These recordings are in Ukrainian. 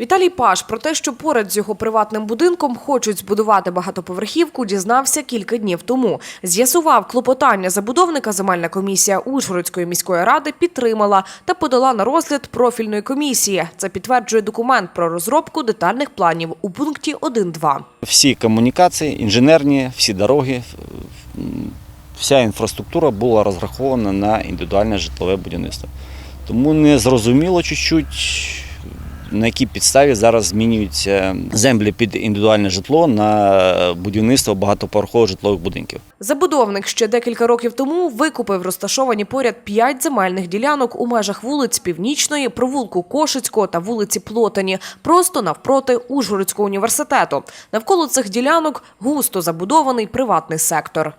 Віталій Паш про те, що поряд з його приватним будинком хочуть збудувати багатоповерхівку, дізнався кілька днів тому. З'ясував клопотання забудовника. Земельна комісія Ужгородської міської ради підтримала та подала на розгляд профільної комісії. Це підтверджує документ про розробку детальних планів у пункті 1.2. Всі комунікації, інженерні, всі дороги, вся інфраструктура була розрахована на індивідуальне житлове будівництво. Тому не зрозуміло чуть-чуть, на якій підставі зараз змінюються землі під індивідуальне житло на будівництво багатоповерхових житлових будинків. Забудовник ще декілька років тому викупив розташовані поряд п'ять земельних ділянок у межах вулиць Північної, провулку Кошицького та вулиці Плотані, просто навпроти Ужгородського університету. Навколо цих ділянок густо забудований приватний сектор.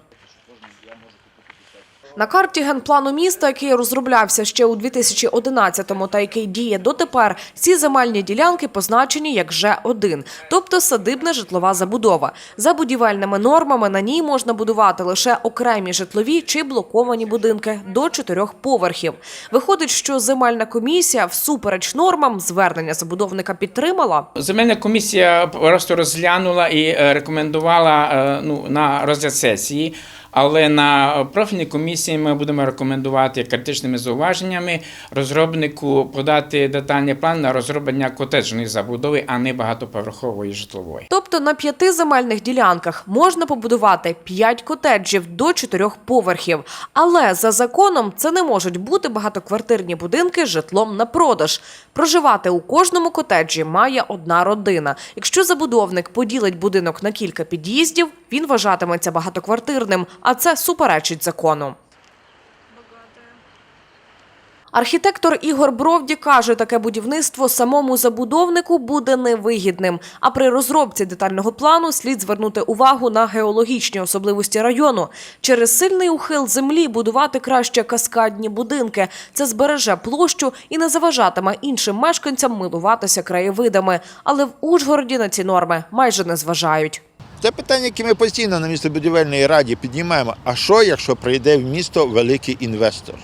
На карті генплану міста, який розроблявся ще у 2011-му та який діє дотепер, ці земельні ділянки позначені як Ж1, тобто садибна житлова забудова. За будівельними нормами на ній можна будувати лише окремі житлові чи блоковані будинки до чотирьох поверхів. Виходить, що земельна комісія всупереч нормам звернення забудовника підтримала. Земельна комісія просто розглянула і е, рекомендувала е, ну, на розгляд сесії. Але на профільній комісії ми будемо рекомендувати критичними зауваженнями розробнику подати детальний план на розроблення котеджної забудови, а не багатоповерхової житлової. Тобто на п'яти земельних ділянках можна побудувати п'ять котеджів до чотирьох поверхів. Але за законом це не можуть бути багатоквартирні будинки з житлом на продаж. Проживати у кожному котеджі має одна родина. Якщо забудовник поділить будинок на кілька під'їздів, він вважатиметься багатоквартирним, а це суперечить закону. Архітектор Ігор Бровді каже, таке будівництво самому забудовнику буде невигідним. А при розробці детального плану слід звернути увагу на геологічні особливості району. Через сильний ухил землі будувати краще каскадні будинки. Це збереже площу і не заважатиме іншим мешканцям милуватися краєвидами. Але в Ужгороді на ці норми майже не зважають. Це питання, яке ми постійно на містобудівельній раді піднімаємо. А що, якщо прийде в місто великий інвестор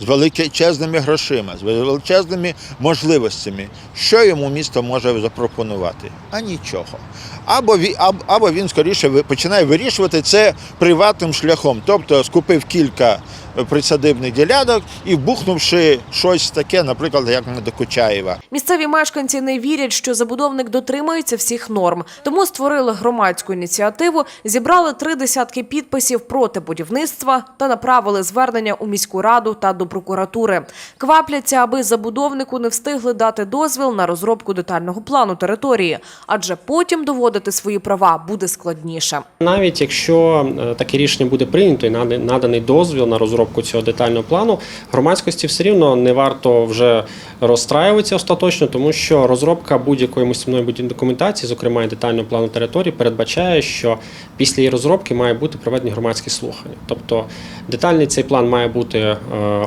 з величезними грошима, з величезними можливостями? Що йому місто може запропонувати? А нічого. Або він, або, він скоріше починає вирішувати це приватним шляхом, тобто скупив кілька е, присадибних ділянок і вбухнувши щось таке, наприклад, як на Докучаєва. Місцеві мешканці не вірять, що забудовник дотримується всіх норм, тому створили громадську ініціативу, зібрали три десятки підписів проти будівництва та направили звернення у міську раду та до прокуратури. Квапляться, аби забудовнику не встигли дати дозвіл на розробку детального плану території, адже потім доводити свої права буде складніше. Навіть якщо е, таке рішення буде прийнято і наданий- дозвіл на розробку цього детального плану, громадськості все рівно не варто вже розстраюватися остаточно, тому що розробка будь-якої будівельної документації, зокрема і детального плану території, передбачає, що після її розробки має бути проведені громадські слухання. Тобто детальний цей план має бути е,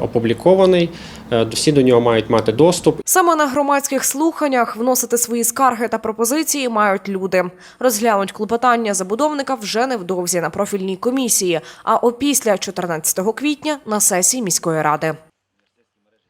опублікований, е, всі до нього мають мати доступ. Саме на громадських слуханнях вносити свої скарги та пропозиції мають люди. Розглянуть клопотання забудовника вже невдовзі на профільній комісії, а опісля 14 квітня на сесії міської ради.